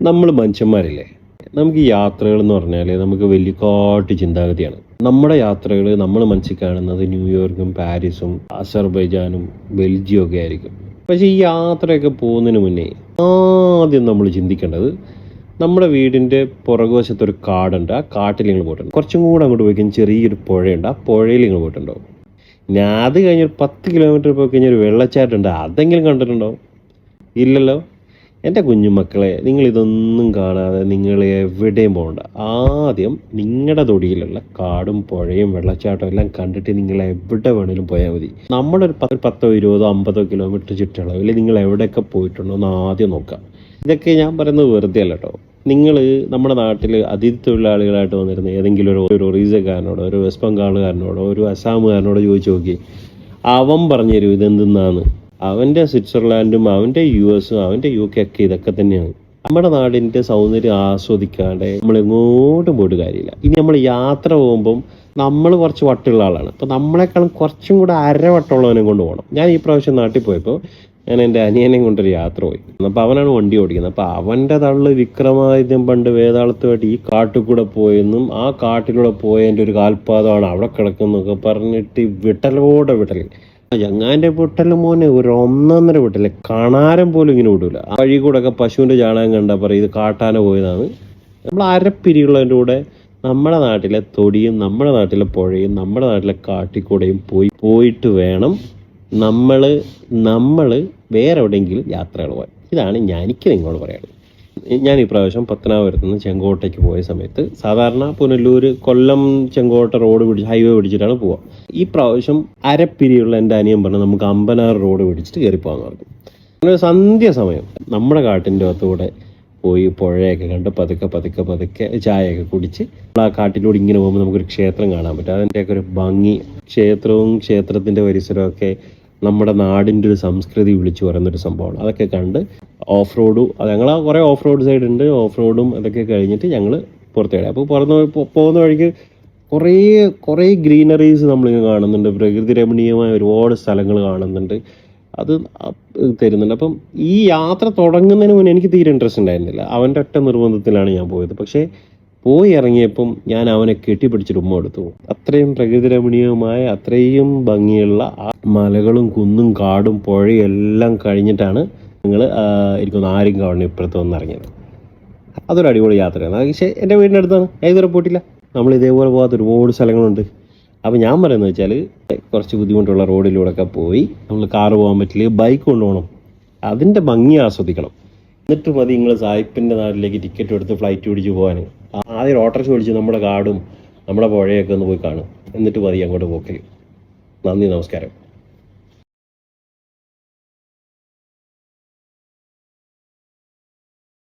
നമ്മൾ മനുഷ്യന്മാരില്ലേ? നമുക്ക് യാത്രകൾ എന്ന് പറഞ്ഞാൽ നമുക്ക് വലിയ കാട്ട് ചിന്താഗതിയാണ്. നമ്മുടെ യാത്രകൾ നമ്മൾ മനസ്സിൽ കാണുന്നത് ന്യൂയോർക്കും പാരീസും അസർബൈജാനും ബെൽജിയം ഒക്കെ ആയിരിക്കും. പക്ഷേ ഈ യാത്രയൊക്കെ പോകുന്നതിന് മുന്നേ ആദ്യം നമ്മൾ ചിന്തിക്കേണ്ടത് നമ്മുടെ വീടിന്റെ പുറകുവശത്തൊരു കാടുണ്ട്. ആ കാട്ടിൽ നിങ്ങൾ പോയിട്ടുണ്ട്. കുറച്ചും കൂടെ അങ്ങോട്ട് പോയി കഴിഞ്ഞാൽ ചെറിയൊരു പുഴയുണ്ട്. ആ പുഴയിൽ നിങ്ങൾ പോയിട്ടുണ്ടോ? ഞാൻ അത് കഴിഞ്ഞൊരു പത്ത് കിലോമീറ്റർ പോയി കഴിഞ്ഞാൽ ഒരു വെള്ളച്ചാട്ടുണ്ട് അതെങ്കിലും കണ്ടിട്ടുണ്ടോ? ഇല്ലല്ലോ? എന്റെ കുഞ്ഞുമക്കളെ നിങ്ങളിതൊന്നും കാണാതെ നിങ്ങൾ എവിടെയും പോകണ്ട. ആദ്യം നിങ്ങളുടെ തൊടിയിലുള്ള കാടും പുഴയും വെള്ളച്ചാട്ടവും എല്ലാം കണ്ടിട്ട് നിങ്ങൾ എവിടെ വേണേലും പോയാൽ മതി. നമ്മുടെ ഒരു പത്ത് പത്തോ ഇരുപതോ അമ്പതോ കിലോമീറ്റർ ചുറ്റളവിൽ നിങ്ങൾ എവിടെയൊക്കെ പോയിട്ടുണ്ടോ എന്ന് ആദ്യം നോക്കാം. ഇതൊക്കെ ഞാൻ പറയുന്നത് വെറുതെ അല്ല കേട്ടോ. നിങ്ങൾ നമ്മുടെ നാട്ടിൽ അതിഥി തൊഴിലാളികളായിട്ട് വന്നിരുന്ന ഏതെങ്കിലും ഒരു ഒരു ഒറീസക്കാരനോടോ ഒരു വെസ്റ്റ് ബംഗാളുകാരനോടോ ഒരു അസാമുകാരനോടോ ചോദിച്ചു നോക്കി അവൻ പറഞ്ഞു തരും ഇതെന്തെന്നാന്ന്. അവന്റെ സ്വിറ്റ്സർലാൻഡും അവന്റെ യു എസും അവന്റെ യു കെ ഒക്കെ ഇതൊക്കെ തന്നെയാണ്. നമ്മുടെ നാടിന്റെ സൗന്ദര്യം ആസ്വദിക്കാണ്ട് നമ്മൾ എങ്ങോട്ടും പോയിട്ട് കാര്യമില്ല. ഇനി നമ്മൾ യാത്ര പോകുമ്പം നമ്മൾ കുറച്ച് വട്ടുള്ള ആളാണ്. അപ്പം നമ്മളെക്കാളും കുറച്ചും കൂടെ അരവട്ടമുള്ളവനെ കൊണ്ട് പോകണം. ഞാൻ ഈ പ്രാവശ്യം നാട്ടിൽ പോയപ്പോൾ ഞാൻ എന്റെ അനിയനെയും കൊണ്ടൊരു യാത്ര പോയി. അപ്പോൾ അവനാണ് വണ്ടി ഓടിക്കുന്നത്. അപ്പോൾ അവന്റെ തള്ളു വിക്രമാദിത്യം പണ്ട് വേതാളത്തുമായിട്ട് ഈ കാട്ടിൽ കൂടെ പോയെന്നും ആ കാട്ടിലൂടെ പോയതിന്റെ ഒരു കാൽപാദമാണ് അവിടെ കിടക്കുന്നൊക്കെ പറഞ്ഞിട്ട് വിട്ടലോടെ വിട്ടൽ ചങ്ങാന്റെ വിട്ടൽ മോനെ ഒരു ഒന്നൊന്നര വിട്ടൽ കാണാരം പോലും ഇങ്ങനെ വിടൂല. ആ വഴി കൂടെ ഒക്കെ പശുവിന്റെ ചാണകം കണ്ടാ പറയും ഇത് കാട്ടാന പോയതാണ്. നമ്മൾ അരപ്പിരിയുള്ളതിന്റെ കൂടെ നമ്മുടെ നാട്ടിലെ തൊടിയും നമ്മുടെ നാട്ടിലെ പുഴയും നമ്മുടെ നാട്ടിലെ കാട്ടിക്കൂടെയും പോയി പോയിട്ട് വേണം നമ്മൾ നമ്മൾ വേറെ എവിടെയെങ്കിലും യാത്രകൾ പോകാൻ. ഇതാണ് ഞാൻ എനിക്ക് നിങ്ങളോട് പറയാനുള്ളത്. ഞാൻ ഈ പ്രാവശ്യം പത്തനാപുരത്ത് നിന്ന് ചെങ്കോട്ടയ്ക്ക് പോയ സമയത്ത് സാധാരണ പുനലൂർ കൊല്ലം ചെങ്കോട്ട റോഡ് പിടിച്ച് ഹൈവേ പിടിച്ചിട്ടാണ് പോവുക ഈ പ്രാവശ്യം അരപ്പിരിയുള്ള എന്റെ അനിയൻ പറഞ്ഞു നമുക്ക് അമ്പനാറ് റോഡ് പിടിച്ചിട്ട് കയറി പോകാമെന്ന് പറഞ്ഞു. അങ്ങനെ സന്ധ്യ സമയം. നമ്മുടെ കാട്ടിന്റെ അകത്തൂടെ പോയി പുഴയൊക്കെ കണ്ട് പതുക്കെ പതുക്കെ പതുക്കെ ചായയൊക്കെ കുടിച്ച് നമ്മൾ ആ കാട്ടിലൂടെ ഇങ്ങനെ പോകുമ്പോൾ നമുക്കൊരു ക്ഷേത്രം കാണാൻ പറ്റും. അതിന്റെയൊക്കെ ഒരു ഭംഗി. ക്ഷേത്രവും ക്ഷേത്രത്തിന്റെ പരിസരവും ഒക്കെ നമ്മുടെ നാടിന്റെ ഒരു സംസ്കൃതി വിളിച്ചു പറയുന്നൊരു സംഭവമാണ്. അതൊക്കെ കണ്ട് ഓഫ് റോഡും ഞങ്ങൾ കുറേ ഓഫ് റോഡ് സൈഡ് ഉണ്ട്. ഓഫ് റോഡും അതൊക്കെ കഴിഞ്ഞിട്ട് ഞങ്ങൾ പുറത്തേടെ. അപ്പോൾ പുറത്ത് പോകുന്ന വഴിക്ക് കുറേ കുറേ ഗ്രീനറീസ് നമ്മളിങ്ങനെ കാണുന്നുണ്ട്. പ്രകൃതി രമണീയമായ ഒരുപാട് സ്ഥലങ്ങൾ കാണുന്നുണ്ട്. അത് തരുന്നുണ്ട്. അപ്പം ഈ യാത്ര തുടങ്ങുന്നതിന് മുന്നേ എനിക്ക് തീരെ ഇൻട്രസ്റ്റ് ഉണ്ടായിരുന്നില്ല. അവന്റെ ഒറ്റ നിർബന്ധത്തിലാണ് ഞാൻ പോയത്. പക്ഷേ പോയി ഇറങ്ങിയപ്പം ഞാൻ അവനെ കെട്ടിപ്പിടിച്ച് ഉമ്മ എടുത്തു. അത്രയും പ്രകൃതി രമണീയമായ അത്രയും ഭംഗിയുള്ള ആ മലകളും കുന്നും കാടും പുഴയും എല്ലാം കഴിഞ്ഞിട്ടാണ് നിങ്ങൾ എനിക്കൊന്ന് ആരും കാണുന്ന ഇപ്പുറത്ത് വന്ന് ഇറങ്ങിയത് അതൊരു അടിപൊളി യാത്രയാണ്. പക്ഷേ എന്റെ വീടിന്റെ അടുത്താണ്. ഞാൻ ഇതുവരെ പോയിട്ടില്ല നമ്മൾ ഇതേപോലെ പോകാത്ത ഒരുപാട് സ്ഥലങ്ങളുണ്ട്. അപ്പോൾ ഞാൻ പറയുന്നത് വെച്ചാൽ കുറച്ച് ബുദ്ധിമുട്ടുള്ള റോഡിലൂടെയൊക്കെ പോയി നമ്മൾ കാറ് പോകാൻ പറ്റില്ല ബൈക്ക് കൊണ്ടുപോകണം. അതിന്റെ ഭംഗി ആസ്വദിക്കണം. എന്നിട്ട് മതി നിങ്ങൾ സായിപ്പിന്റെ നാട്ടിലേക്ക് ടിക്കറ്റ് എടുത്ത് ഫ്ലൈറ്റ് പിടിച്ച് പോകാൻ. ആദ്യം ഓട്ടർച്ച് വിളിച്ച് നമ്മുടെ കാടും നമ്മുടെ പുഴയൊക്കെ ഒന്ന് പോയി കാണും. എന്നിട്ട് മതി അങ്ങോട്ട് പോക്കൽ നന്ദി നമസ്കാരം.